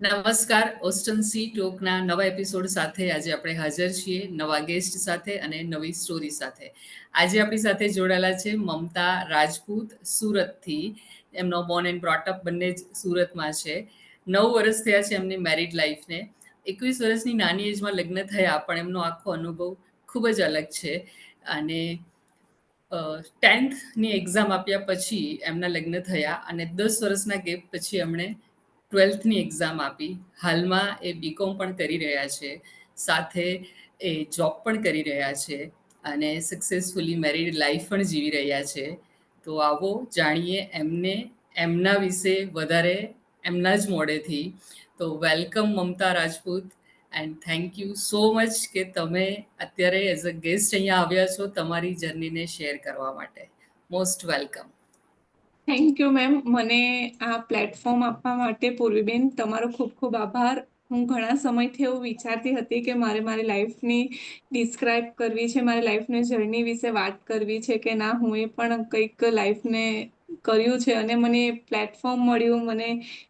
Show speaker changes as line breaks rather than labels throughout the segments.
નમસ્કાર ઓસ્ટન સી ટોકના નવા એપિસોડ સાથે આજે આપણે હાજર છીએ નવા ગેસ્ટ સાથે અને નવી સ્ટોરી સાથે. આજે આપણી સાથે જોડાયેલા છે મમતા રાજપૂત, સુરતથી. એમનો બોર્ન એન્ડ બ્રોટઅપ બંને જ સુરતમાં છે. નવ વર્ષ થયા છે એમની મેરિડ લાઈફને એકવીસ વર્ષની નાની એજમાં લગ્ન થયા, પણ એમનો આખો અનુભવ ખૂબ જ અલગ છે. અને ટેન્થની એક્ઝામ આપ્યા પછી એમના લગ્ન થયા અને દસ વર્ષના ગેપ પછી એમણે ટ્વેલ્થની એક્ઝામ આપી. હાલમાં એ બીકોમ પણ કરી રહ્યા છે. સાથે એ જોબ પણ કરી રહ્યા છે અને સક્સેસફુલી મેરિડ લાઈફ પણ જીવી રહ્યા છે. તો આવો જાણીએ એમને, એમના વિશે વધારે, એમના જ મોડેથી તો welcome Mamta Rajput and thank you so much કે તમે અત્યારે એઝ અ ગેસ્ટ અહીંયા આવ્યા છો તમારી જર્નીને શેર કરવા માટે. Most welcome
thank you ma'am મને આ પ્લેટફોર્મ આપવા માટે પૂર્વીબેન તમારો ખૂબ ખૂબ આભાર. હું ઘણા સમયથી એવું વિચારતી હતી કે મારે મારી લાઈફની ડિસ્ક્રાઇબ કરવી છે, મારી લાઈફની જર્ની વિશે વાત કરવી છે કે ના, હું એ પણ કંઈક લાઈફને કર્યું છે અને મને પ્લેટફોર્મ મળ્યું. મને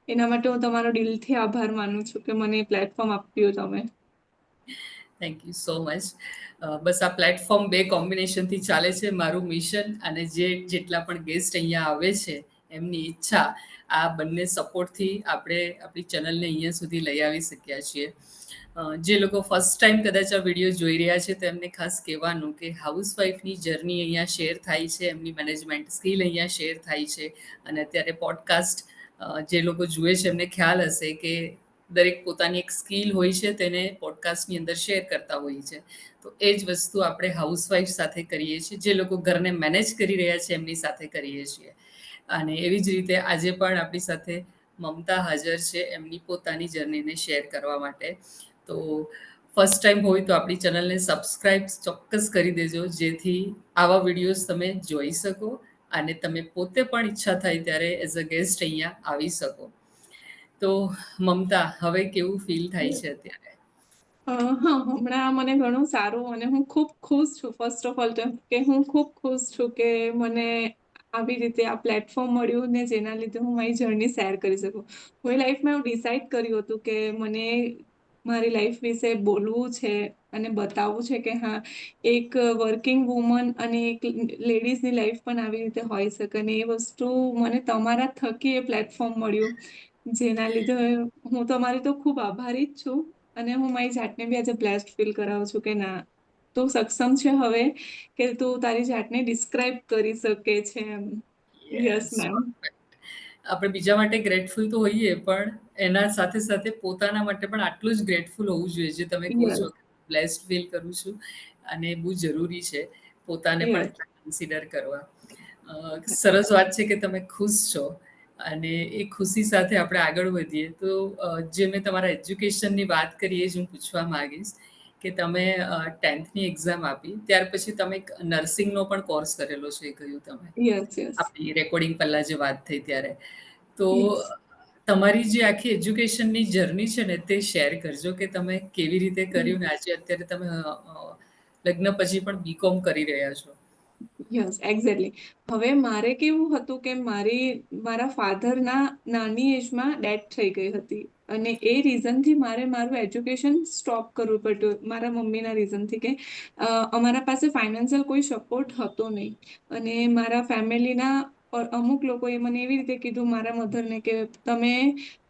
એના માટે હું તમારો દિલથી આભાર માનું છું કે મને પ્લેટફોર્મ આપ્યું તમે.
થેન્ક યુ સો મચ બસ આ પ્લેટફોર્મ બે કોમ્બિનેશનથી ચાલે છે, મારું મિશન અને જે જેટલા પણ ગેસ્ટ અહીંયા આવે છે, એમની ઈચ્છા, આ બંને સપોર્ટથી આપણે આપણી ચેનલને અહીંયા સુધી લઈ આવી શક્યા છીએ. જે લોકો ફર્સ્ટ ટાઈમ કદાચ આ વીડિયો જોઈ રહ્યા છે, તો એમને ખાસ કહેવાનું કે હાઉસવાઈફની જર્ની અહીંયા શેર થાય છે, એમની મેનેજમેન્ટ સ્કિલ અહીંયા શેર થાય છે, અને અત્યારે પોડકાસ્ટ જે લોકો જુએ છે, એમને ખ્યાલ હશે કે દરેક પોતાની એક સ્કિલ હોય છે, તેને પોડકાસ્ટની અંદર શેર કરતા હોઈએ છે. તો એ જ વસ્તુ આપણે હાઉસવાઈફ સાથે કરીએ છીએ, જે લોકો ઘરને મેનેજ કરી રહ્યા છે, એમની સાથે કરીએ છીએ. અને એવી જ રીતે આજે પણ આપણી સાથે મમતા હાજર છે, એમની પોતાની જર્નીને શેર કરવા માટે. તો ફર્સ્ટ ટાઈમ હોય તો આપણી ચેનલને સબસ્ક્રાઈબ ચોક્કસ કરી દેજો, જેથી આવા વિડીયોઝ તમે જોઈ શકો અને તમે પોતે પણ ઈચ્છા થાય ત્યારે એઝ અ ગેસ્ટ અહીંયા આવી શકો. તો મમતા, હવે કેવું ફીલ થાય છે અત્યારે?
હમણાં મને ઘણું સારું અને હું ખૂબ ખુશ છું. ફર્સ્ટ ઓફ ઓલ કે હું ખૂબ ખુશ છું કે મને આવી રીતે આ પ્લેટફોર્મ મળ્યું ને જેના લીધે હું મારી જર્ની શેર કરી શકું. હું લાઈફમાં એવું ડિસાઈડ કર્યું હતું કે મને મારી લાઈફ વિશે બોલવું છે અને બતાવવું છે કે હા, એક વર્કિંગ વુમન અને એક લેડીઝની લાઈફ પણ આવી રીતે હોઈ શકે અને એ વસ્તુ મને તમારા થકી એ પ્લેટફોર્મ મળ્યું. જેના લીધે હું તમારી તો ખૂબ આભારી જ છું અને હું મારી જાતને બી આજે બ્લેસ્ડ ફીલ કરાવું છું કે ના તું સક્ષમ છે હવે કે તું તારી જાતને ડિસ્ક્રાઇબ કરી શકે છે એમ. યસ મેમ
આપણે બીજા માટે ગ્રેટફુલ તો હોઈએ પણ એના સાથે સાથે પોતાના માટે પણ આટલું જ ગ્રેટફુલ હોવું જોઈએ જે તમે કહો છો બ્લેસ્ડ ફીલ કરું છું અને બહુ જરૂરી છે પોતાને પણ કન્સિડર કરવા. સરસ વાત છે કે તમે ખુશ છો. અને એ ખુશી સાથે આપણે આગળ વધીએ. તો જે મેં તમારા એજ્યુકેશનની વાત કરી એ જ હું પૂછવા માંગીશ કે તમે ટેન્થની એક્ઝામ આપી ત્યાર પછી તમે નર્સિંગનો પણ કોર્સ કરેલો છે એ કહ્યું તમે. આપણી રેકોર્ડિંગ પહેલાં જે વાત થઈ ત્યારે. તો તમારી જે આખી એજ્યુકેશનની જર્ની છે ને તે શેર કરજો કે તમે કેવી રીતે કર્યું ને આજે અત્યારે તમે લગ્ન પછી પણ બીકોમ કરી રહ્યા છો.
યસ એક્ઝેક્ટલી હવે મારે કેવું હતું કે મારી, મારા ફાધરના નાની એજમાં ડેથ થઈ ગઈ હતી. અને એ રીઝનથી મારે મારું એજ્યુકેશન સ્ટોપ કરવું પડ્યું. મારા મમ્મીના રીઝનથી કે અમારા પાસે ફાઇનાન્શિયલ કોઈ સપોર્ટ હતો નહીં. અને મારા ફેમિલીના અમુક લોકોએ મને એવી રીતે કીધું મારા મધરને કે તમે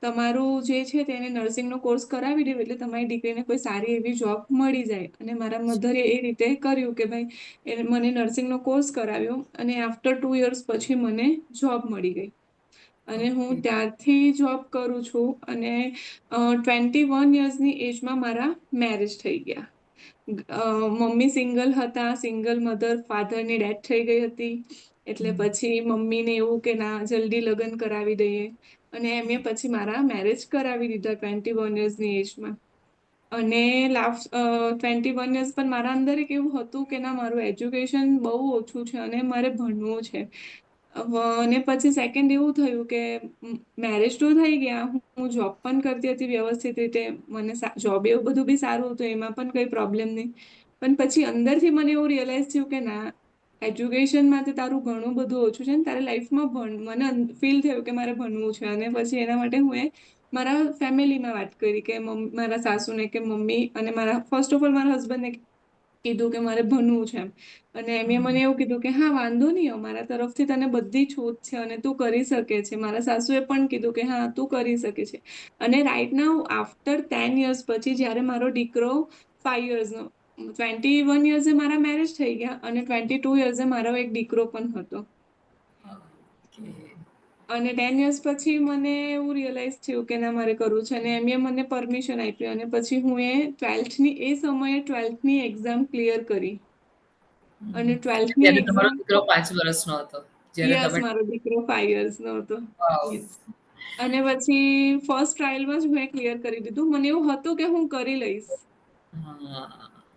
તમારું જે છે તેને નર્સિંગનો કોર્સ કરાવી દો એટલે તમારી દીકરીને કોઈ સારી એવી જોબ મળી જાય. અને મારા મધરે એ રીતે કર્યું કે ભાઈ મને નર્સિંગનો કોર્સ કરાવ્યો અને આફ્ટર ટુ યર્સ પછી મને જોબ મળી ગઈ. અને હું ત્યારથી જોબ કરું છું અને ટ્વેન્ટી વન યર્સની એજમાં મારા મેરેજ થઈ ગયા. મમ્મી સિંગલ હતા સિંગલ મધર ફાધરની ડેથ થઈ ગઈ હતી. એટલે પછી મમ્મીને એવું કે ના જલ્દી લગ્ન કરાવી દઈએ. અને એમે પછી મારા મેરેજ કરાવી દીધા ટ્વેન્ટી વન યર્સની એજમાં અને લાસ્ટ ટ્વેન્ટી વન યર્સ પણ મારા અંદર એક એવું હતું કે ના મારું એજ્યુકેશન બહુ ઓછું છે અને મારે ભણવું છે. અને પછી સેકન્ડ એવું થયું કે મેરેજ તો થઈ ગયા હું જોબ પણ કરતી હતી વ્યવસ્થિત રીતે. મને જોબ એવું બધું બી સારું હતું એમાં પણ કંઈ પ્રોબ્લેમ નહીં. પણ પછી અંદરથી મને એવું રિયલાઇઝ થયું કે ના એજ્યુકેશનમાં તો તારું ઘણું બધું ઓછું છે ને, તારે લાઈફમાં ભણ, મને ફીલ થયું કે મારે ભણવું છે અને પછી એના માટે હું એ મારા ફેમિલીમાં વાત કરી કે મારા સાસુને કે મમ્મી અને મારા ફર્સ્ટ ઓફ ઓલ મારા હસબન્ડને કીધું કે મારે ભણવું છે એમ. અને એમણે મને એવું કીધું કે, હા, વાંધો નહીં અમારા તરફથી તને બધી છૂટ છે અને તું કરી શકે છે. મારા સાસુએ પણ કીધું કે, હા, તું કરી શકે છે. અને right now after ten years પછી જ્યારે મારો દીકરો ફાઈવ યર્સનો ટ્વેન્ટી વન યર્સે મારા મેરેજ થઈ ગયા અને ટ્વેન્ટી ટુ યર્સે મારો એક દીકરો પણ હતો. અને ટેન યર્સ પછી મને એવું રિયલાઇઝ થયું કે ના મારે કરવું છે. અને એમએ મને પરમિશન આપી અને પછી હું એ ટ્વેલ્થની એ સમયે ટ્વેલ્થની એક્ઝામ ક્લિયર કરી. અને ટ્વેલ્થની
તમારો દીકરો પાંચ વર્ષનો હતો.
યસ મારો દીકરો ફાઈવ યર્સનો હતો. અને પછી ફર્સ્ટ ટ્રાયલમાં જ મેં ક્લિયર કરી દીધું. મને એવું હતું કે હું કરી લઈશ.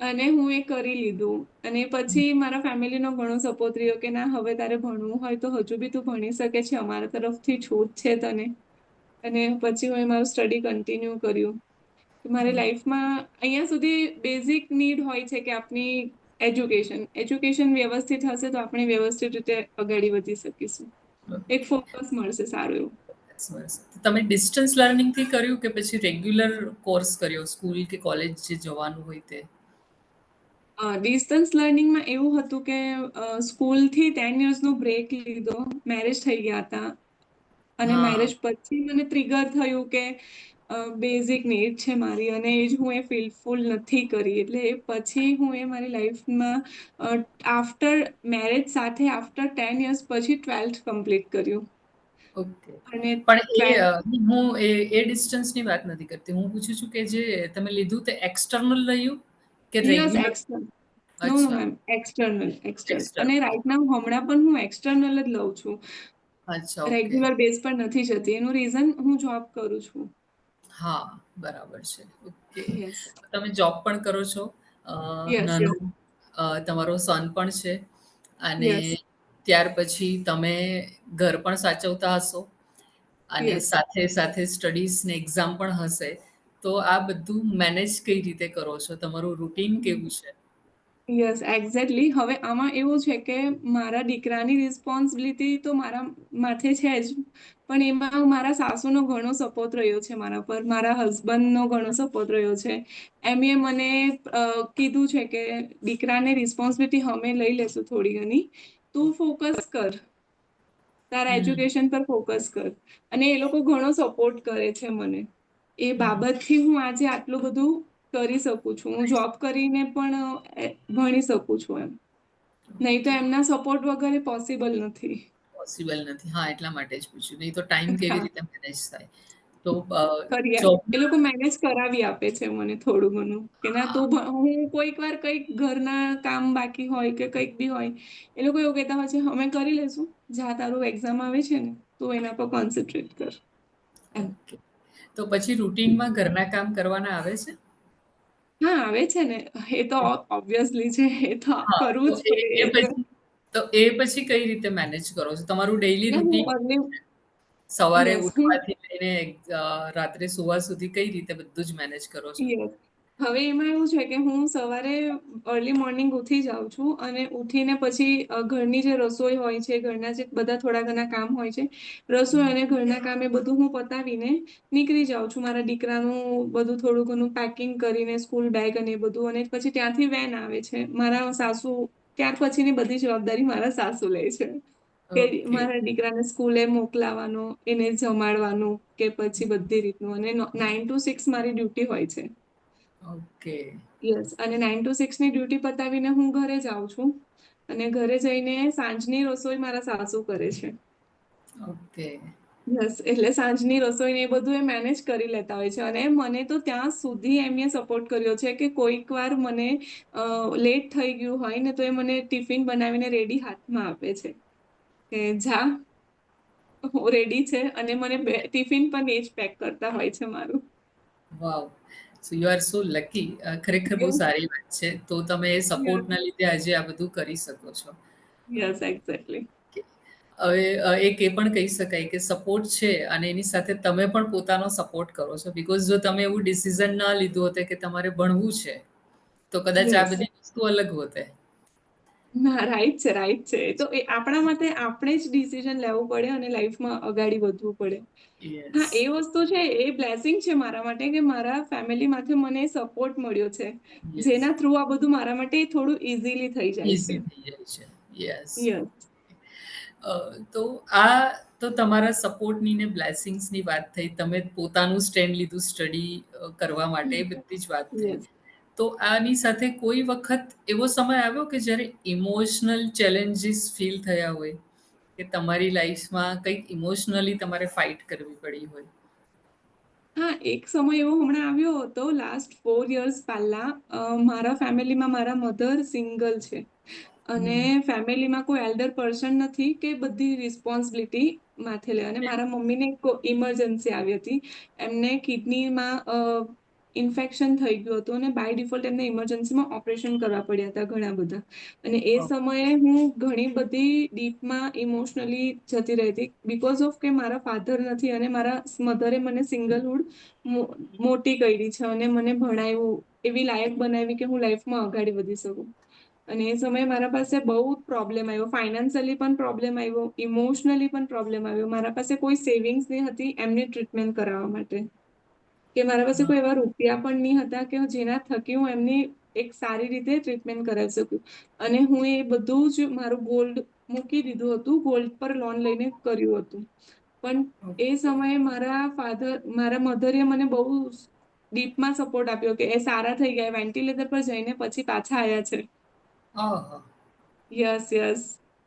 અને હું એ કરી લીધું. અને પછી મારા ફેમિલીનો ઘણો સપોર્ટ રહ્યો કે ના, હવે તારે ભણવું હોય તો હજુ બી તું ભણી શકે છે, અમારા તરફથી છૂટ છે તને. અને પછી હું મારું સ્ટડી કન્ટિન્યુ કર્યું. મારી લાઈફમાં અહીંયા સુધી બેઝિક નીડ હોય છે કે આપની એજ્યુકેશન એજ્યુકેશન વ્યવસ્થિત હશે તો આપણે વ્યવસ્થિત રીતે આગળ વધી શકીશું. એક ફોકસ મળશે સારું એવું.
તમે ડિસ્ટન્સ લર્નિંગથી કર્યું કે પછી રેગ્યુલર કોર્સ કર્યો? સ્કૂલ કે કોલેજ જે જવાનું હોય તે?
ડિસ્ટન્સ લર્નિંગમાં એવું હતું કે સ્કૂલથી ટેન યર્સનો બ્રેક લીધો મેરેજ થઈ ગયા હતા. અને મેરેજ પછી મને ટ્રિગર થયું કે બેઝિક નીડ છે મારી અને એ જ હું એ ફિલફુલ નથી કરી. એટલે પછી હું એ મારી લાઈફમાં આફ્ટર મેરેજ સાથે આફ્ટર ટેન યર્સ પછી ટ્વેલ્થ કમ્પ્લીટ કર્યું.
ઓકે
અને
પણ એ હું એ એ ડિસ્ટન્સની વાત નથી કરતી. હું પૂછું છું કે જે તમે લીધું તે એક્સટર્નલ રહ્યું? કે regular
external no ma'am external external અને રાઈટ નાઉ હમણાં પણ હું એક્સટર્નલ જ લઉં છું.
અચ્છા
રેગ્યુલર બેઝ પર નથી જતી. એનું રીઝન હું જોબ કરું છું.
હા બરાબર છે. ઓકે. તમે જોબ પણ કરો છો. નાનું તમારો સન પણ છે. અને ત્યાર પછી તમે ઘર પણ સાચવતા હશો. અને સાથે સાથે સ્ટડીઝ ને એક્ઝામ પણ હશે. તો આ બધું મેનેજ કઈ રીતે કરો છો? તમારું રૂટીન કેવું છે?
યસ એક્ઝેક્ટલી હવે આમાં એવું છે કે મારા દીકરાની રિસ્પોન્સિબિલિટી તો મારા માથે છે જ પણ એમાં મારા સાસુનો ઘણો સપોર્ટ રહ્યો છે મારા પર. મારા હસબન્ડનો ઘણો સપોર્ટ રહ્યો છે. એમણે મને અ, કીધું છે કે દીકરાને રિસ્પોન્સિબિલિટી અમે લઈ લેશું થોડી ઘણી. તું ફોકસ કર. તારા
હમ.
એજ્યુકેશન પર ફોકસ કર. અને એ લોકો ઘણો સપોર્ટ કરે છે મને. એ બાબતથી હું આજે આટલું બધું કરી શકું છું. હું જોબ કરીને પણ ભણી શકું છું એમ. નહીં તો એમના સપોર્ટ વગર એ પોસિબલ નથી.
પોસિબલ નથી. હા એટલા માટે જ પૂછ્યું. નહીં તો ટાઈમ કેવી રીતે મેનેજ થાય? તો
એ લોકો મેનેજ કરાવી આપે છે મને થોડું ઘણું. કે ના તું હું. કોઈક વાર કંઈક ઘરના કામ બાકી હોય કે કંઈક બી હોય એ લોકો એવું કહેતા હોય છે અમે કરી લેશું. જ્યાં તારું એક્ઝામ આવે છે ને તું એના પર કોન્સન્ટ્રેટ કર. એમ.
ઓકે તો પછી રૂટિનમાં ઘરના કામ કરવાના આવે છે?
હા આવે છે ને. એ તો ઓબ્વિયસલી છે. એ તો
હા
કરવું
તો
જ
એ
પડે.
એ
એ તો
પછી તો એ પછી કઈ રીતે મેનેજ કરો છો? તમારું ડેઈલી રૂટિન
હું
સવારે
યસ હું
ઉઠવાથી લઈને અ, રાત્રે સુવા સુધી કઈ રીતે બધું જ મેનેજ કરો છો?
યસ હવે એમાં એવું છે કે હું સવારે અર્લી મોર્નિંગ ઉઠી જાઉં છું અને ઉઠીને પછી ઘરની જે રસોઈ હોય છે ઘરના જે બધા થોડા ઘણા કામ હોય છે રસોઈ અને ઘરના કામ એ બધું હું પતાવીને નીકળી જાઉં છું. મારા દીકરાનું બધું થોડું ઘણું પેકિંગ કરીને સ્કૂલ બેગ અને એ બધું અને પછી ત્યાંથી વેન આવે છે. મારા સાસુ ત્યાર પછીની બધી જવાબદારી મારા સાસુ લે છે. કે મારા દીકરાને સ્કૂલે મોકલાવાનો એને જમાડવાનું કે પછી બધી રીતનું. અને નાઇન ટુ સિક્સ મારી ડ્યુટી હોય છે.
ઓકે
યસ અને નાઇન ટુ સિક્સની ડ્યુટી પતાવીને હું ઘરે જાઉં છું. અને ઘરે જઈને સાંજની રસોઈ મારા સાસુ કરે છે.
ઓકે
યસ એટલે સાંજની રસોઈ ને એ બધું એ મેનેજ કરી લેતા હોય છે. અને મને તો ત્યાં સુધી એમને સપોર્ટ કર્યો છે કે કોઈક વાર મને લેટ થઈ ગયું હોય ને તો એ મને ટિફિન બનાવીને રેડી હાથમાં આપે છે. કે જા હું રેડી છે. અને મને ટિફિન પણ એ જ પેક કરતા હોય છે મારું.
Wow so you are so lucky ખરેખર બહુ સારી વાત છે. તો તમે એ સપોર્ટના લીધે આજે આ બધું કરી શકો છો.
યસ એક્ઝેક્ટલી
હવે એક એ પણ કહી શકાય કે સપોર્ટ છે અને એની સાથે તમે પણ પોતાનો સપોર્ટ કરો છો. બિકોઝ જો તમે એવું ડિસિઝન ના લીધું હોત કે તમારે ભણવું છે તો કદાચ આ બધી વસ્તુ અલગ હોતે.
ના રાઈટ છે રાઈટ છે. તો એ આપણા માટે આપણે જ ડિસિઝન લેવું પડે અને લાઈફમાં અગાડી વધવું પડે. હા એ વસ્તુ છે એ બ્લેસિંગ છે મારા માટે કે મારા ફેમિલી માટે મને સપોર્ટ મળ્યો છે. જેના થ્રુ આ બધું મારા માટે થોડું ઇઝીલી થઈ જાય છે.
યસ
યસ
તો આ તો તમારા સપોર્ટની ને બ્લેસિંગ્સની વાત થઈ. તમે પોતાનું સ્ટેન્ડ લીધું સ્ટડી કરવા માટે બધી જ વાત થઈ. તો આની સાથે કોઈ વખત એવો સમય આવ્યો કે જ્યારે ઇમોશનલ ચેલેન્જીસ ફીલ થયા હોય? કે તમારી લાઈફમાં કંઈક ઇમોશનલી તમારે ફાઇટ કરવી પડી હોય?
હા એક સમય એવો હમણાં આવ્યો હતો લાસ્ટ ફોર યર્સ પહેલા. મારા ફેમિલીમાં મારા મધર સિંગલ છે. અને ફેમિલીમાં કોઈ એલ્ડર પર્સન નથી કે બધી રિસ્પોન્સિબિલિટી માથે લે. અને મારા મમ્મીને ઇમરજન્સી આવી હતી. એમને કિડનીમાં ઇન્ફેક્શન થઈ ગયું હતું અને બાય ડિફોલ્ટ એમને ઇમરજન્સીમાં ઓપરેશન કરવા પડ્યા હતા ઘણા બધા. અને એ સમયે હું ઘણી બધી ડીપમાં ઇમોશનલી જતી રહી હતી. બીકોઝ ઓફ કે મારા ફાધર નથી અને મારા મધરે મને સિંગલહુડ મોટી કરી છે અને મને ભણાવ્યું એવી લાયક બનાવી કે હું લાઈફમાં આગળ વધી શકું. અને એ સમયે મારા પાસે બહુ પ્રોબ્લેમ આવ્યો. ફાઇનાન્શિયલી પણ પ્રોબ્લેમ આવ્યો ઇમોશનલી પણ પ્રોબ્લેમ આવ્યો. મારા પાસે કોઈ સેવિંગ્સ નહીં હતી એમની ટ્રીટમેન્ટ કરાવવા માટે. કે મારા પાસે કોઈ એવા રૂપિયા પણ નહીં હતા કે જેના થકી હું એમની એક સારી રીતે ટ્રીટમેન્ટ કરાવી શકું. અને હું એ બધું જ મારું ગોલ્ડ મૂકી દીધું હતું ગોલ્ડ પર લોન લઈને કર્યું હતું. પણ એ સમયે મારા ફાધર મારા મધરે મને બહુ ડીપમાં સપોર્ટ આપ્યો કે એ સારા થઈ ગયા વેન્ટિલેટર પર જઈને પછી પાછા આવ્યા છે. યસ યસ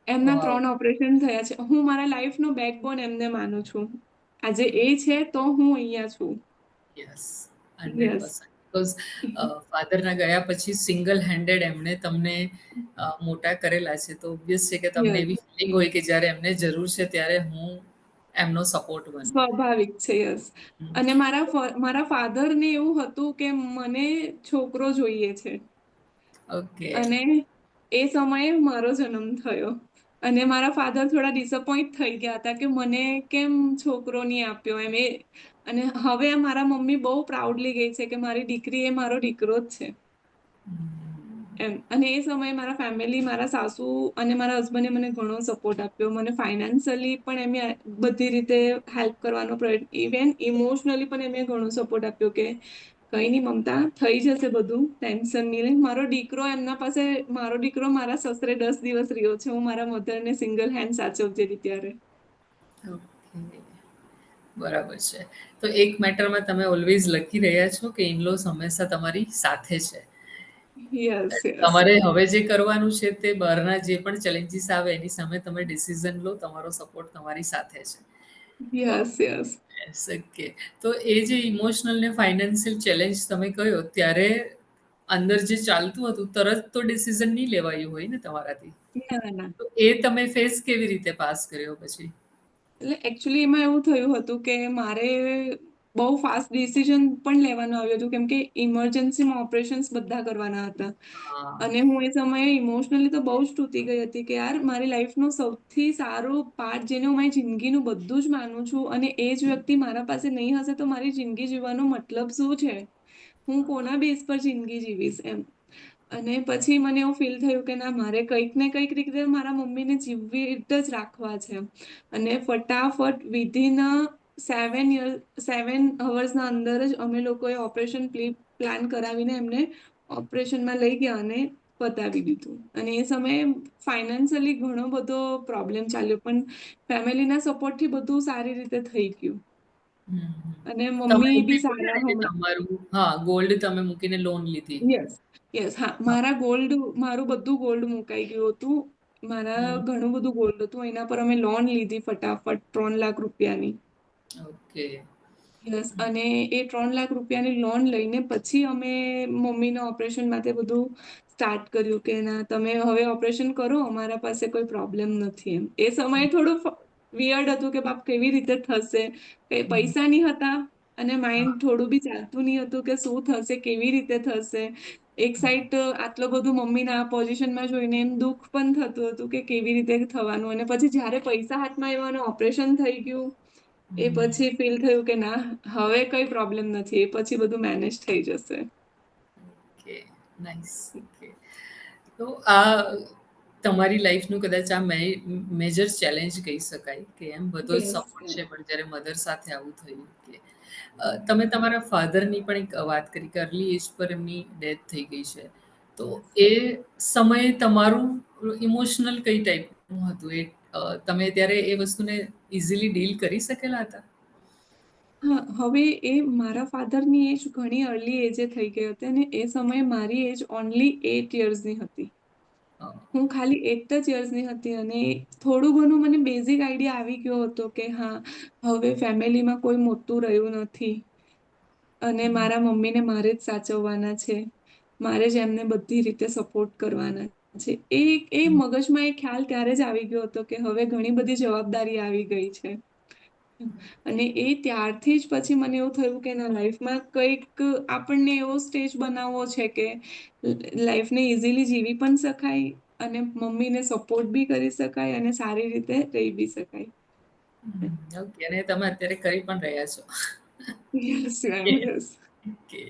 એમના ત્રણ ઓપરેશન થયા છે. હું મારા લાઈફનો બેકબોન એમને માનું છું. આજે એ છે તો હું અહીંયા છું.
યસ હંડ્રેડ પર્સન્ટ બિકોઝ ફાધરના ગયા પછી સિંગલ હેન્ડેડ એમણે તમને મોટા કરેલા છે. તો ઓબ્વિયસ છે કે તમને એવી ફિલિંગ હોય કે જ્યારે એમને જરૂર છે ત્યારે હું એમનો સપોર્ટ બન
સ્વાભાવિક છે યસ અને મારા મારા ફાધરને એવું હતું કે મને છોકરો જોઈએ છે.
ઓકે
અને એ સમયે મારો જન્મ થયો. અને મારા ફાધર થોડા ડિસઅપોઇન્ટ થઈ ગયા હતા કે મને કેમ છોકરો નહીં આપ્યો એમ એ અને હવે મારા મમ્મી બહુ પ્રાઉડલી ગઈ છે કે મારી દીકરી એ મારો દીકરો જ છે. એમ અને એ સમયે મારા ફેમિલી મારા સાસુ અને મારા હસબન્ડે મને ઘણો સપોર્ટ આપ્યો. મને ફાઇનાન્શિયલી પણ એમને બધી રીતે હેલ્પ કરવાનો પ્રયત્ન ઇવન ઇમોશનલી પણ એમને ઘણો સપોર્ટ આપ્યો કે કઈ નહીં મમતા થઈ જશે બધું. ટેન્શન નહીં મારો દીકરો એમના પાસે મારો દીકરો મારા સસરે દસ દિવસ રહ્યો છે. હું મારા મધરને સિંગલ હેન્ડ સાચવતી હતી ત્યારે.
બરાબર છે. તો એક મેટરમાં તમે ઓલવેઝ લખી રહ્યા છો કે ઇનલોસ હંમેશા તમારી સાથે છે. તમારે હવે જે કરવાનું છે તે બહારના જે પણ ચેલેન્જીસ આવે એની સામે તમે ડિસિઝન લો. તમારો સપોર્ટ તમારી સાથે છે.
યસ યસ
યસ ઓકે તો એ જે ઇમોશનલ ને ફાઇનાન્શિયલ ચેલેન્જ તમે કહ્યો ત્યારે અંદર જે ચાલતું હતું તરત તો ડિસિઝન નહીં લેવાયું હોય ને તમારાથી? તો એ તમે ફેસ કેવી રીતે પાસ કર્યો પછી?
એટલે એકચ્યુઅલી એમાં એવું થયું હતું કે મારે બહુ ફાસ્ટ ડિસિઝન પણ લેવાનું આવ્યું હતું કેમ કે ઇમરજન્સીમાં ઓપરેશન્સ બધા કરવાના હતા. અને હું એ સમયે ઇમોશનલી તો બહુ જ તૂટી ગઈ હતી કે યાર મારી લાઈફનો સૌથી સારો પાર્ટ જેને હું મારી જિંદગીનું બધું જ માનું છું અને એ જ વ્યક્તિ મારા પાસે નહીં હશે તો મારી જિંદગી જીવવાનો મતલબ શું છે? હું કોના બેઝ પર જિંદગી જીવીશ એમ? અને પછી મને એવું ફીલ થયું કે ના મારે કંઈક ને કંઈક રીતે મારા મમ્મીને જીવિત જ રાખવા છે. અને ફટાફટ વિધિન સેવન યર સેવન અવર્સના અંદર જ અમે લોકોએ ઓપરેશન પ્લાન કરાવીને એમને ઓપરેશનમાં લઈ ગયા અને પતાવી દીધું. અને એ સમયે ફાઇનાન્શિયલી ઘણો બધો પ્રોબ્લેમ ચાલ્યો પણ ફેમિલીના સપોર્ટથી બધું સારી રીતે થઈ ગયું. અને મમ્મી બી સારા
તમારું? હા ગોલ્ડ તમે મૂકીને લોન લીધી.
યસ હા મારા ગોલ્ડ મારું બધું ગોલ્ડ મુકાઈ ગયું હતું. મારા ઘણું બધું ગોલ્ડ હતું. એના પર અમે લોન લીધી ફટાફટ ત્રણ લાખ રૂપિયાની.
ઓકે.
યસ અને એ ત્રણ લાખ રૂપિયાની લોન લઈને પછી અમે મમ્મીના ઓપરેશન માટે બધું સ્ટાર્ટ કર્યું કે ના તમે હવે ઓપરેશન કરો અમારા પાસે કોઈ પ્રોબ્લેમ નથી એમ. એ સમયે થોડું વિયર્ડ હતું કે બાપ કેવી રીતે થશે?
કે
પૈસા નહીં હતા અને માઇન્ડ થોડું બી ચાલતું નહીં હતું કે શું થશે કેવી રીતે થશે? એક સાઈડ આટલું બધું મમ્મીના આ પોઝિશનમાં જોઈને એમ દુઃખ પણ થતું હતું કે કેવી રીતે થવાનું? અને પછી જ્યારે પૈસા હાથમાં આવ્યા અને ઓપરેશન થઈ ગયું એ પછી ફીલ થયું કે ના હવે કઈ પ્રોબ્લેમ નથી એ પછી બધું મેનેજ થઈ જશે.
Okay nice okay. તો આ તમારી લાઈફનું કદાચ આ મેજર ચેલેન્જ કહી શકાય કે એમ બધો જ સપોર્ટ છે પણ જ્યારે મધર સાથે આવું થયું કે તમે તમારા ફાધરની પણ એક વાત કરી કે અર્લી એજ પર એમની ડેથ થઈ ગઈ છે. તો એ સમયે તમારું ઇમોશનલ કઈ ટાઈપનું હતું? એ તમે ત્યારે એ વસ્તુને ઇઝીલી ડીલ કરી શકેલા હતા?
હા હવે એ મારા ફાધરની એજ ઘણી અર્લી એજે થઈ ગઈ હતી અને એ સમયે મારી એજ ઓનલી એટ યર્સની હતી. હું. ખાલી એટ જ યર્સની હતી અને થોડું ઘણું મને બેઝિક આઈડિયા આવી ગયો હતો કે હા હવે ફેમિલીમાં કોઈ મોટું રહ્યું નથી. અને મારા મમ્મીને મારે જ સાચવવાના છે. મારે જ એમને બધી રીતે સપોર્ટ કરવાના છે એ એ મગજમાં એ ખ્યાલ ત્યારે જ આવી ગયો હતો કે હવે ઘણી બધી જવાબદારી આવી ગઈ છે. અને એ ત્યારથી જ પછી મને એવું થયું કે ના લાઈફમાં કંઈક આપણને એવો સ્ટેજ બનાવવો છે કે લાઈફને ઇઝીલી જીવી પણ શકાય અને મમ્મીને સપોર્ટ બી કરી શકાય અને સારી રીતે રહી બી શકાય.
ઓકે અને તમે અત્યારે કરી પણ રહ્યા છો.
યસ યસ
ઓકે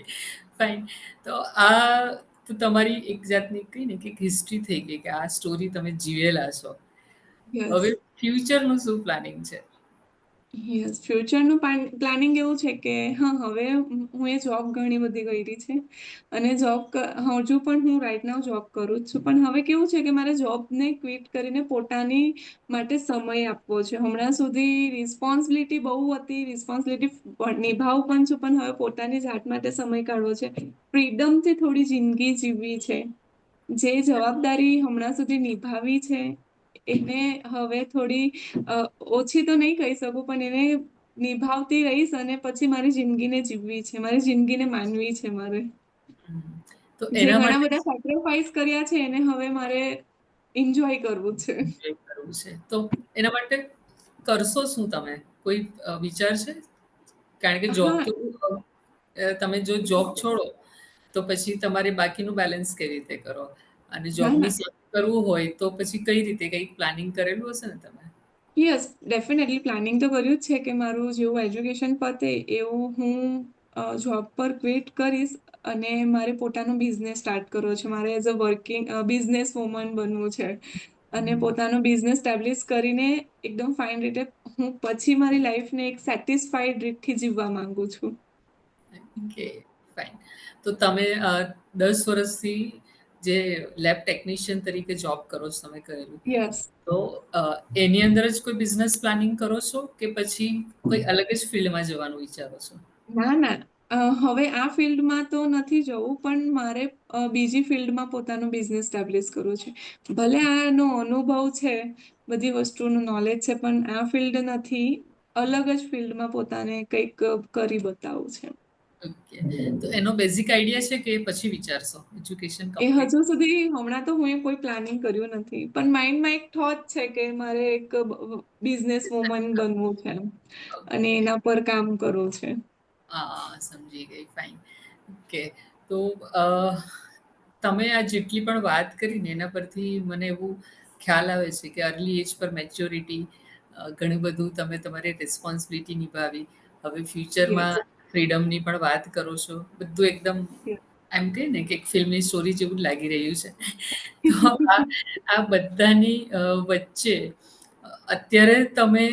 ફાઇન તો આ તો તમારી એક જાતની કઈ ને કે હિસ્ટ્રી થઈ ગઈ કે આ સ્ટોરી તમે જીવેલા છો. હવે ફ્યુચરનું શું પ્લાનિંગ છે?
યસ ફ્યુચરનું પ્લાનિંગ એવું છે કે, હા, હવે હું એ જોબ ઘણી બધી કરી છે. અને જોબ હજુ પણ હું રાઈટ નાવ જોબ કરું જ છું. પણ હવે કેવું છે કે મારે જોબને ક્વિટ કરીને પોતાની માટે સમય આપવો છે. હમણાં સુધી રિસ્પોન્સિબિલિટી બહુ હતી રિસ્પોન્સિબિલિટી નિભાવ પણ છું, પણ હવે પોતાની જાત માટે સમય કાઢવો છે. ફ્રીડમથી થોડી જિંદગી જીવવી છે. જે જવાબદારી હમણાં સુધી નિભાવી છે એને હવે થોડી ઓછી તો નહીં કહી શકું પણ એને નિભાવતી રહીશ અને પછી મારી જિંદગીને જીવવી છે મારી જિંદગીને માનવી છે મારે.
તો એના
ઘણા
માટે
બધા સેક્રિફાઈસ કર્યા છે એને હવે મારે એન્જોય કરવું છે.
કરવું છે. તો એના માટે કરશો શું તમે? કોઈ વિચાર છે? કારણ કે જોબ તો તમે જો જોબ છોડો તો પછી તમારે બાકીનું બેલેન્સ કેવી રીતે કરો? અને જોબની સાથે કરવું હોય તો પછી કઈ રીતે કંઈક પ્લાનિંગ કરેલું હશે ને તમે?
યસ ડેફિનેટલી પ્લાનિંગ તો કર્યું જ છે કે મારું જેવું એજ્યુકેશન પતે એવું હું જોબ પર ક્વિટ કરીશ અને મારે પોતાનો બિઝનેસ સ્ટાર્ટ કરવો છે. મારે as a working business woman બનવું છે. અને પોતાનો બિઝનેસ સ્ટેબ્લિશ કરીને એકદમ ફાઇન રીતે હું પછી મારી લાઈફને એક સેટિસ્ફાઈડ રીતથી જીવવા માંગુ છું.
ઓકે ફાઇન તો તમે દસ વર્ષથી જે લેબ ટેકનિશિયન તરીકે જોબ કરો છો તમે કરેલું.
યસ
તો એની અંદર જ કોઈ બિઝનેસ પ્લાનિંગ કરો છો કે પછી કોઈ અલગ જ ફિલ્ડમાં જવાનું વિચારો છો?
ના ના. હવે આ ફિલ્ડમાં તો નથી જવું પણ મારે બીજી ફિલ્ડમાં પોતાનો બિઝનેસ સ્ટેબ્લિશ કરવો છે. ભલે આનો અનુભવ છે બધી વસ્તુનું નોલેજ છે પણ આ ફિલ્ડ નથી અલગ જ ફિલ્ડમાં પોતાને કંઈક કરી બતાવવું છે.
ઓકે. તો એનો બેઝિક આઈડિયા છે કે પછી વિચારશો? એજ્યુકેશન
એ હજુ સુધી હમણાં તો હું કોઈ પ્લાનિંગ કર્યું નથી. પણ માઇન્ડમાં એક થોટ છે કે મારે એક બિઝનેસ વુમન બનવું છે. અને એના પર કામ કરવું છે.
હા સમજી ગઈ. ફાઇન ઓકે તો અ, તમે આ જેટલી પણ વાત કરી ને એના પરથી મને એવું ખ્યાલ આવે છે કે અર્લી એજ પર મેચ્યોરિટી ઘણું બધું તમે તમારી રિસ્પોન્સિબિલિટી નિભાવી. હવે ફ્યુચરમાં ફ્રીડમની પણ વાત કરો છો. બધું એકદમ એમ કહે ને કે એક ફિલ્મની સ્ટોરી જેવું લાગી રહ્યું છે. તો આ આ બધાની વચ્ચે અત્યારે તમે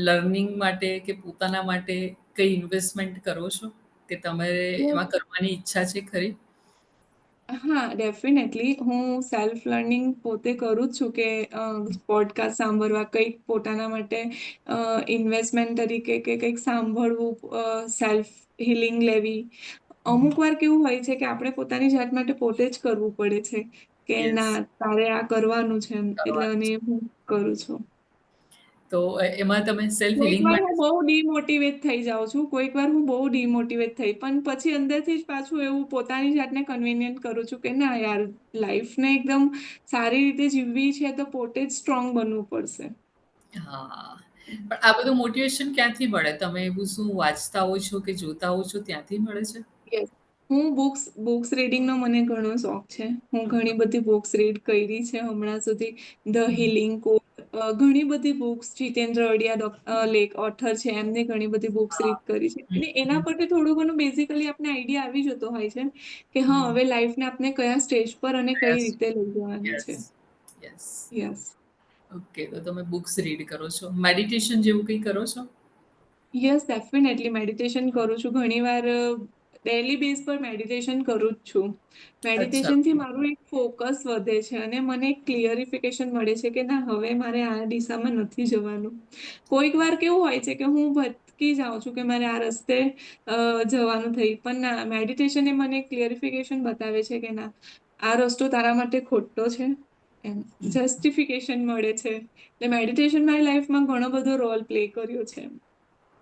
લર્નિંગ માટે કે પોતાના માટે કઈ ઇન્વેસ્ટમેન્ટ કરો છો? કે તમારે એમાં કરવાની ઈચ્છા છે ખરી?
હા ડેફિનેટલી. હું સેલ્ફ લર્નિંગ પોતે કરું જ છું કે પોડકાસ્ટ સાંભળવા કંઈક પોતાના માટે ઇન્વેસ્ટમેન્ટ તરીકે કે કંઈક સાંભળવું સેલ્ફ હિલિંગ લેવી. અમુક વાર કેવું હોય છે કે આપણે પોતાની જાત માટે પોતે જ કરવું પડે છે કે ના તારે આ કરવાનું છે એટલે અને હું કરું છું.
તો એમાં તમે સેલ્ફ હિલિંગ માટે
બહુ ડીમોટિવેટ થઈ જાઉં છું. કોઈક વાર હું બહુ ડીમોટિવેટ થઈ પણ પછી અંદરથી જ પાછું એવું પોતાની જાતને કન્વિનિયન્ટ કરું છું કે ના યાર લાઈફને એકદમ સારી રીતે જીવવી છે તો પોતે જ સ્ટ્રોંગ બનવું પડશે.
હા. પણ આ બધું મોટિવેશન ક્યાંથી મળે? તમે એવું શું વાંચતા હો છો કે જોતા હો છો? ત્યાંથી મળે છે?
યસ. હું બુક્સ બુક્સ રીડિંગનો મને ઘણો શોખ છે. હું ઘણી બધી બુક્સ રીડ કરી છે. હમણાં સુધી ધ હિલિંગ કોડ ઘણી બધી બુક્સ જીતેન્દ્ર અડિયા ડોક- અ, લેખ ઓથર છે. એમને ઘણી બધી બુક્સ
હા
રીડ કરી છે.
હમ,
અને એના
હમ,
પરથી થોડું ઘણું બેઝિકલી આપને આઈડિયા આવી જતો હોય છે કે હા
હમ.
હવે લાઈફને આપણે કયા સ્ટેજ પર અને કઈ રીતે લઈ જવાની છે.
યસ
યસ
ઓકે તો તમે બુક્સ રીડ કરો છો. મેડિટેશન જેવું કંઈ કરો છો?
યસ ડેફિનેટલી મેડિટેશન કરું છું. ઘણીવાર ડેલી બેઝ પર મેડિટેશન કરું જ છું. મેડિટેશનથી મારું એક ફોકસ વધે છે અને મને એક ક્લિયરિફિકેશન મળે છે કે ના હવે મારે આ દિશામાં નથી જવાનું. કોઈક વાર કેવું હોય છે કે હું ભટકી જાઉં છું કે મારે આ રસ્તે જવાનું થઈ પણ ના મેડિટેશન એ મને ક્લિયરિફિકેશન બતાવે છે કે ના આ રસ્તો તારા માટે ખોટો છે. એમ જસ્ટિફિકેશન મળે છે. એટલે મેડિટેશન મારી લાઈફમાં ઘણો બધો રોલ પ્લે કર્યો છે.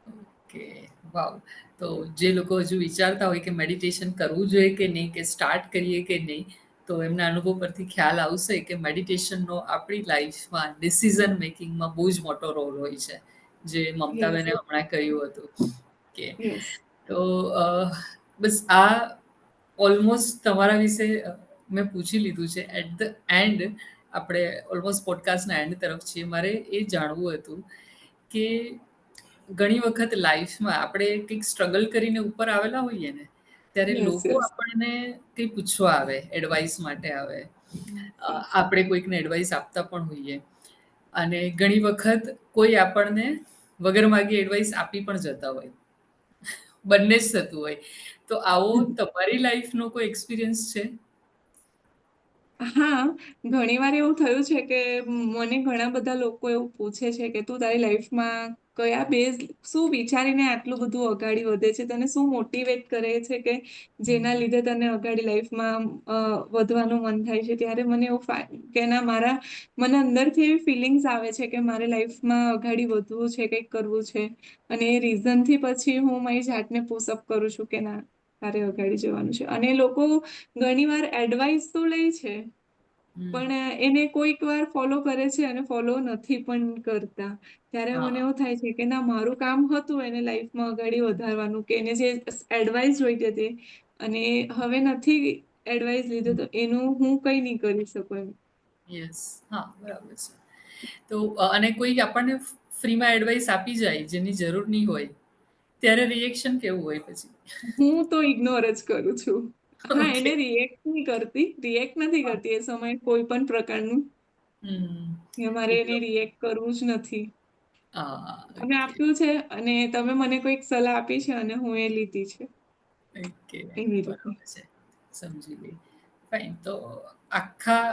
Okay wow. તો જે લોકો હજુ વિચારતા હોય કે મેડિટેશન કરવું જોઈએ કે નહીં કે સ્ટાર્ટ કરીએ કે નહીં તો એમના અનુભવ પરથી ખ્યાલ આવશે કે મેડિટેશનનો આપણી લાઈફમાં ડિસિઝન મેકિંગમાં બહુ જ મોટો રોલ હોય છે જે મમતાબેને હમણાં કહ્યું હતું. કે તો બસ આ ઓલમોસ્ટ તમારા વિશે મેં પૂછી લીધું છે. એટ ધ એન્ડ આપણે ઓલમોસ્ટ પોડકાસ્ટના એન્ડ તરફ છીએ મારે એ જાણવું હતું કે ઘણી વખત લાઈફમાં આપણે કંઈક સ્ટ્રગલ કરીને ઉપર આવેલા હોઈએ ને ત્યારે લોકો આપણને કંઈ પૂછવા આવે એડવાઇસ માટે આવે. આપણે કોઈકને એડવાઇસ આપતા પણ હોઈએ. અને ઘણી વખત કોઈ આપણને વગર માગી એડવાઇસ આપી પણ જતા હોય. બંને જ થતું હોય. તો આવો તમારી લાઈફનો કોઈ એક્સપિરિયન્સ છે?
હા ઘણીવાર એવું થયું છે કે મને ઘણા બધા લોકો એવું પૂછે છે કે તું તારી લાઈફમાં કયા બેઝ શું વિચારીને આટલું બધું અગાડી વધે છે? તને શું મોટિવેટ કરે છે કે જેના લીધે તને અગાડી લાઈફમાં વધવાનું મન થાય છે? ત્યારે મને એવું કે ના, મારા મને અંદરથી એવી ફિલિંગ્સ આવે છે કે મારે લાઈફમાં અગાડી વધવું છે, કંઈક કરવું છે. અને એ રીઝનથી પછી હું મારી જાતને પુશઅપ કરું છું કે ના. તારે અગાડી જવાનું છે. અને લોકો ઘણીવાર એડવાઇસ તો લે છે પણ એને કોઈક વાર ફોલો કરે છે અને ફોલો નથી પણ કરતા. ત્યારે મને એવું થાય છે કે ના મારું કામ હતું એને લાઈફમાં અગાડી વધારવાનું કે એને જે એડવાઇસ જોઈતી હતી અને હવે નથી એડવાઇસ લીધો તો એનું હું કઈ નહીં કરી શકું એમ.
યસ હા બરાબર છે. તો અને કોઈ આપણને ફ્રીમાં એડવાઇસ આપી જાય જેની જરૂર નહીં હોય ત્યારે રિએક્શન કેવું હોય પછી?
હું તો ઇગ્નોર જ કરું છું. હા એને રિએક્ટ નહીં કરતી. રિએક્ટ નથી કરતી એ સમયે કોઈ પણ પ્રકારનું. મારે એને રિએક્ટ કરવું જ નથી. તમે આપ્યું છે અને તમે મને કોઈક સલાહ આપી છે અને હું એ લીધી છે.
ઓકે
એવી રીતે.
સમજી ગઈ. ફાઇન તો આખા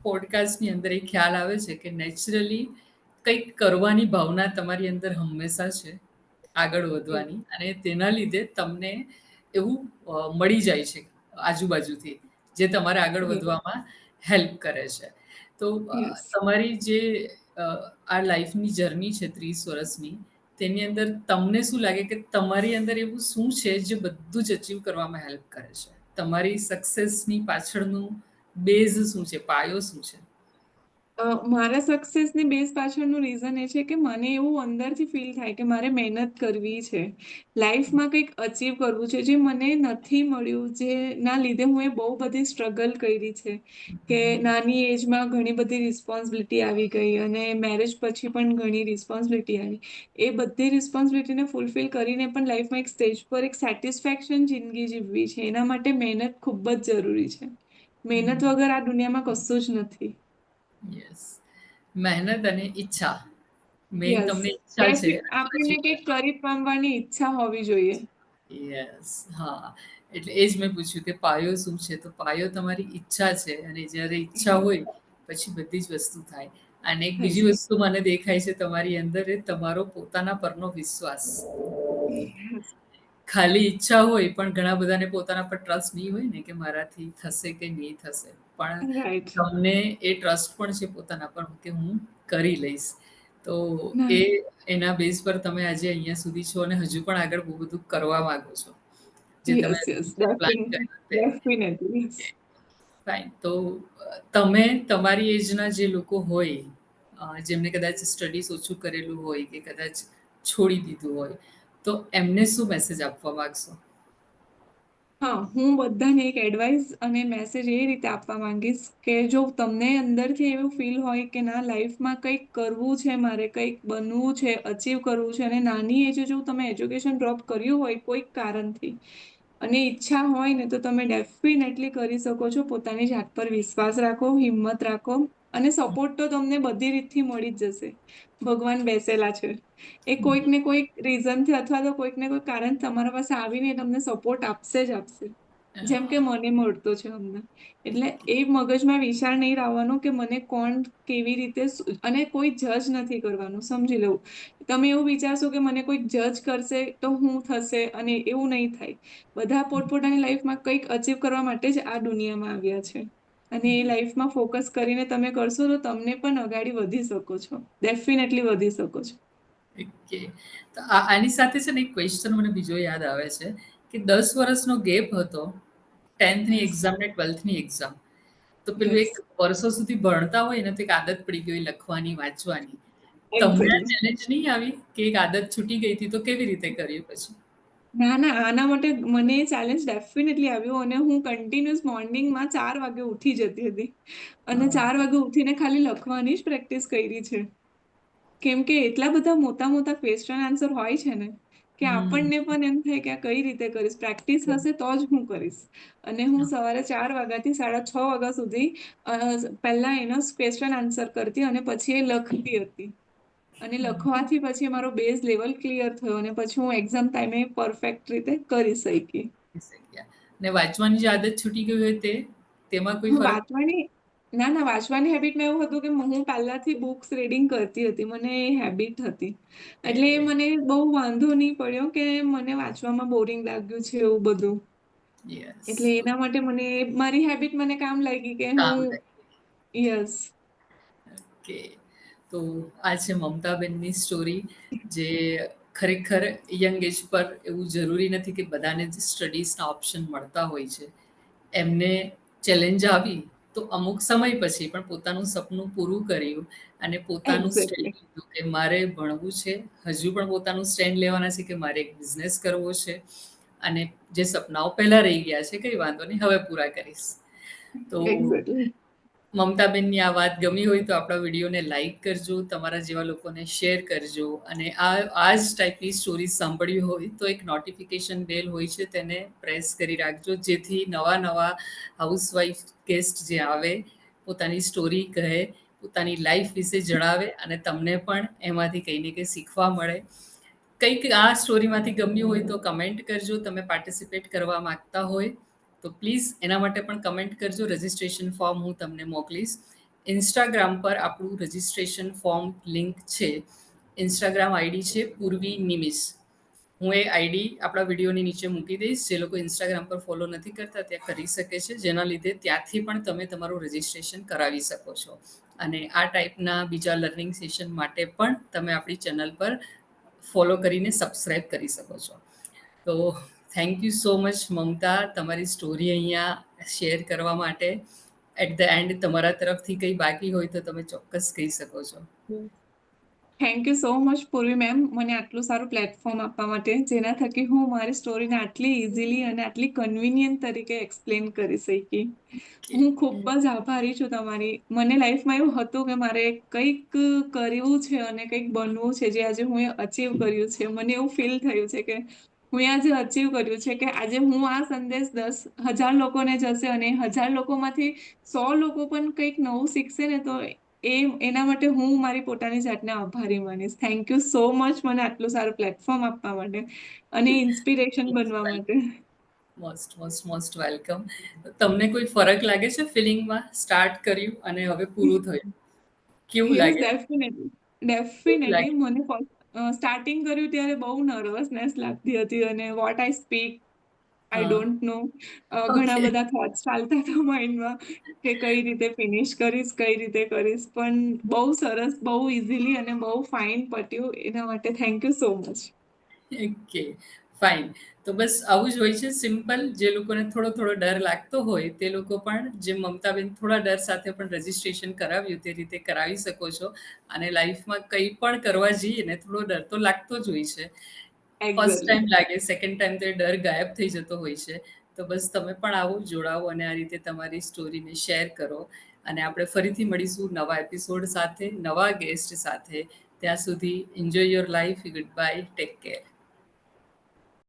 પોડકાસ્ટની અંદર એ ખ્યાલ આવે છે કે નેચરલી કંઈક કરવાની ભાવના તમારી અંદર હંમેશા છે. આગળ વધવાની અને તેના લીધે તમને એવું મળી જાય છે આજુબાજુથી જે તમારે આગળ વધવામાં હેલ્પ કરે છે. તો તમારી જે આ લાઈફની જર્ની છે ત્રીસ વર્ષની તેની અંદર તમને શું લાગે કે તમારી અંદર એવું શું છે જે બધું જ અચીવ કરવામાં હેલ્પ કરે છે? તમારી સક્સેસની પાછળનું બેઝ શું છે? પાયો શું છે?
મારા સક્સેસની બેઝ પાછળનું રીઝન એ છે કે મને એવું અંદરથી ફીલ થાય કે મારે મહેનત કરવી છે. લાઈફમાં કંઈક અચીવ કરવું છે જે મને નથી મળ્યું જેના લીધે હું એ બહુ બધી સ્ટ્રગલ કરી છે. કે નાની એજમાં ઘણી બધી રિસ્પોન્સિબિલિટી આવી ગઈ અને મેરેજ પછી પણ ઘણી રિસ્પોન્સિબિલિટી આવી. એ બધી રિસ્પોન્સિબિલિટીને ફૂલફિલ કરીને પણ લાઈફમાં એક સ્ટેજ પર એક સેટિસ્ફેક્શન જિંદગી જીવવી છે. એના માટે મહેનત ખૂબ જ જરૂરી છે. મહેનત વગર આ દુનિયામાં કશું જ નથી.
યસ મહેનત અને ઈચ્છા. મેં
યસ
તમને ઈચ્છા છે.
આપણને કંઈક કરી પામવાની ઈચ્છા હોવી જોઈએ.
યસ હા. એટલે એ જ મેં પૂછ્યું કે પાયો શું છે? તો પાયો તમારી ઈચ્છા છે અને જ્યારે ઈચ્છા હોય પછી બધી જ વસ્તુ થાય. અને એક બીજી વસ્તુ મને દેખાય છે તમારી અંદર એ તમારો પોતાના પરનો વિશ્વાસ. ખાલી ઈચ્છા હોય પણ ઘણા બધાને પોતાના પર ટ્રસ્ટ નહીં હોય ને કે મારાથી થશે કે નહીં થશે. પણ તમને એ ટ્રસ્ટ પણ છે પોતાના પર કે હું કરી લઈશ. તો એ એના બેઝ પર તમે આજે અહીંયા સુધી છો અને હજુ પણ આગળ બહુ બધું કરવા માંગો છો. જે તમે પ્લાન ફાઇન તો તમે તમારી એજના જે લોકો હોય જેમને કદાચ સ્ટડીઝ ઓછું કરેલું હોય કે કદાચ છોડી દીધું હોય તો એમને શું મેસેજ આપવા માંગશો?
હા, હું બધાને એક એડવાઇસ અને મેસેજ એ રીતે આપવા માંગીશ કે જો તમને અંદરથી એવું ફીલ હોય કે ના લાઈફમાં કંઈક કરવું છે મારે, કંઈક બનવું છે અચીવ કરવું છે અને નાની એજે જો તમે એજ્યુકેશન ડ્રોપ કર્યું હોય કોઈક કારણથી અને ઈચ્છા હોય ને તો તમે ડેફિનેટલી કરી શકો છો. પોતાની જાત પર વિશ્વાસ રાખો, હિંમત રાખો અને સપોર્ટ તો તમને બધી રીતથી મળી જ જશે. ભગવાન બેસેલા છે. એ કોઈક ને કોઈક રીઝનથી અથવા તો કોઈક ને કોઈક કારણ તમારા પાસે આવીને તમને સપોર્ટ આપશે જ આપશે. જેમ કે મને મળતો છે હમણાં. એટલે એ મગજમાં વિચાર નહીં લાવવાનો કે મને કોણ કેવી રીતે અને કોઈ જજ નથી કરવાનું સમજી લેવું. તમે એવું વિચારશો કે મને કોઈ જજ કરશે તો હું થશે અને એવું નહીં થાય. બધા પોતપોતાની લાઈફમાં કંઈક અચીવ કરવા માટે જ આ દુનિયામાં આવ્યા છે. અને એ લાઈફમાં ફોકસ કરીને તમે કરશો તો તમને પણ અગાડી વધી શકો છો. ડેફિનેટલી વધી શકો છો.
ઓકે. તો આની સાથે છે ને એક ક્વેશ્ચન મને બીજો યાદ આવે છે કે દસ વર્ષનો ગેપ હતો ટેન્થની એક્ઝામ ને ટ્વેલ્થની એક્ઝામ તો પેલું એક વર્ષો સુધી ભણતા હોય ને તો એક આદત પડી ગઈ લખવાની વાંચવાની. તમને ચેલેન્જ નહીં આવી કે એક આદત છૂટી ગઈ હતી તો કેવી રીતે કર્યું પછી?
ના ના આના માટે મને ચેલેન્જ ડેફિનેટલી આવ્યો અને હું કન્ટિન્યુઅસ મોર્નિંગમાં ચાર વાગે ઉઠી જતી હતી. અને ચાર વાગે ઉઠીને ખાલી લખવાની જ પ્રેક્ટિસ કરી છે. કેમ કે એટલા બધા મોટા મોટા ક્વેશ્ચન આન્સર હોય છે ને કે આપણને પણ એમ થાય કે આ કઈ રીતે કરીશ પ્રેક્ટિસ હશે તો જ હું કરીશ. અને હું સવારે ચાર વાગ્યાથી સાડા છ વાગ્યા સુધી પહેલા એનો ક્વેશ્ચન આન્સર કરતી અને પછી એ લખતી હતી. અને લખવાથી પછી મારો બેઝ લેવલ ક્લિયર થયો અને પછી હું એક્ઝામ ટાઈમે પરફેક્ટ રીતે કરી શકી.
ને વાંચવાની જે આદત છૂટી ગઈ હોય તે તેમાં કોઈ
વાંચવાની ના ના વાંચવાની હેબિટમાં એવું હતું કે હું પહેલાથી બુક્સ રીડિંગ કરતી હતી મને એ હેબિટ હતી. એટલે એ મને બહુ વાંધો નહીં પડ્યો કે મને વાંચવામાં બોરિંગ લાગ્યું છે એવું બધું. એટલે એના માટે મને મારી હેબિટ મને કામ લાગી કે હું યસ
ઓકે તો આ છે મમતાબેનની સ્ટોરી જે ખરેખર યંગ એજ પર એવું જરૂરી નથી કે બધાને જ સ્ટડીઝના ઓપ્શન મળતા હોય છે. એમને ચેલેન્જ આવી તો અમુક સમય પછી પણ પોતાનું સપનું પૂરું કર્યું અને પોતાનું સ્ટેન્ડ લીધું કે મારે ભણવું છે હજુ પણ પોતાનું સ્ટેન્ડ લેવાના છે કે મારે એક બિઝનેસ કરવો છે અને જે સપનાઓ પહેલા રહી ગયા છે કંઈ વાંધો નહીં હવે પૂરા કરીશ. તો મમતાબેનની આ વાત ગમી હોય તો આપણા વિડીયોને લાઈક કરજો, તમારા જેવા લોકોને શેર કરજો અને આ આ જ ટાઈપની સ્ટોરી સાંભળવી હોય તો એક નોટિફિકેશન બેલ હોય છે તેને પ્રેસ કરી રાખજો. જેથી નવા નવા હાઉસવાઈફ ગેસ્ટ જે આવે, પોતાની સ્ટોરી કહે, પોતાની લાઈફ વિશે જણાવે અને તમને પણ એમાંથી કંઈ ને કંઈ શીખવા મળે. કંઈક આ સ્ટોરીમાંથી ગમ્યું હોય તો કમેન્ટ કરજો. તમે પાર્ટિસિપેટ કરવા માંગતા હોય. તો પ્લીઝ એના માટે પણ કમેન્ટ કરજો. રજિસ્ટ્રેશન ફોર્મ હું તમને મોકલીશ. ઇન્સ્ટાગ્રામ પર આપણું રજિસ્ટ્રેશન ફોર્મ લિંક છે. ઇન્સ્ટાગ્રામ આઈડી છે પૂર્વી નિમિષ. હું એ આઈડી આપણા વિડીયોની નીચે મૂકી દઈશ. જે લોકો ઇન્સ્ટાગ્રામ પર ફોલો નથી કરતા ત્યાં કરી શકે છે. જેના લીધે ત્યાંથી પણ તમે તમારું રજિસ્ટ્રેશન કરાવી શકો છો. અને આ ટાઈપના બીજા લર્નિંગ સેશન માટે પણ તમે આપણી ચેનલ પર ફોલો કરીને સબસ્ક્રાઈબ કરી શકો છો. તો thank you so much Mamta તમારી સ્ટોરી અહીંયા શેર કરવા માટે. એટ ધ એન્ડ તમારા તરફથી કંઈ બાકી હોય તો તમે ચોક્કસ કહી શકો છો.
Thank you so much Purvi ma'am મને આટલું સારું પ્લેટફોર્મ આપવા માટે જેના થકી હું મારી સ્ટોરીને આટલી ઇઝીલી અને આટલી કન્વિનિયન્ટ તરીકે એક્સપ્લેન કરી શકી. હું ખૂબ જ આભારી છું તમારી. મને લાઈફમાં એવું હતું કે મારે કંઈક કરવું છે અને કંઈક બનવું છે જે આજે હું અચીવ કર્યું છે. મને એવું ફીલ થયું છે કે હું આજે અચીવ કર્યું છે કે આજે હું આ સંદેશ દસ હજાર લોકોને જશે અને હજાર લોકોમાંથી સો લોકો પણ કંઈક નવું શીખશે ને તો એ એના માટે હું મારી પોતાની જાતને આભારી માનીશ. થેન્ક યુ સો મચ મને આટલું સારું પ્લેટફોર્મ આપવા માટે અને ઇન્સ્પિરેશન બનવા માટે.
મોસ્ટ મોસ્ટ મોસ્ટ વેલકમ તમને કોઈ ફરક લાગે છે ફિલિંગમાં? સ્ટાર્ટ કર્યું અને હવે પૂરું થયું. કેવું લાગે?
ડેફિનેટલી ડેફિનેટલી મને સ્ટાર્ટિંગ કર્યું ત્યારે બહુ નર્વસનેસ લાગતી હતી અને what I speak I don't know ઘણા બધા થોટ્સ ચાલતા હતા માઇન્ડમાં કે કઈ રીતે ફિનિશ કરીશ કઈ રીતે કરીશ પણ બહુ સરસ બહુ ઇઝીલી અને બહુ ફાઇન પટ્યું. એના માટે thank you so much
okay fine તો બસ આવું જ હોય છે. સિમ્પલ જે લોકોને થોડો થોડો ડર લાગતો હોય તે લોકો પણ જે મમતાબેન થોડા ડર સાથે પણ રજિસ્ટ્રેશન કરાવ્યું તે રીતે કરાવી શકો છો. અને લાઈફમાં કંઈ પણ કરવા જઈએ ને થોડો ડર તો લાગતો જ હોય છે. ફર્સ્ટ ટાઈમ લાગે સેકન્ડ ટાઈમ તો એ ડર ગાયબ થઈ જતો હોય છે. તો બસ તમે પણ આવો જોડાવો અને આ રીતે તમારી સ્ટોરીને શેર કરો. અને આપણે ફરીથી મળીશું નવા એપિસોડ સાથે નવા ગેસ્ટ સાથે. ત્યાં સુધી enjoy your life good bye take care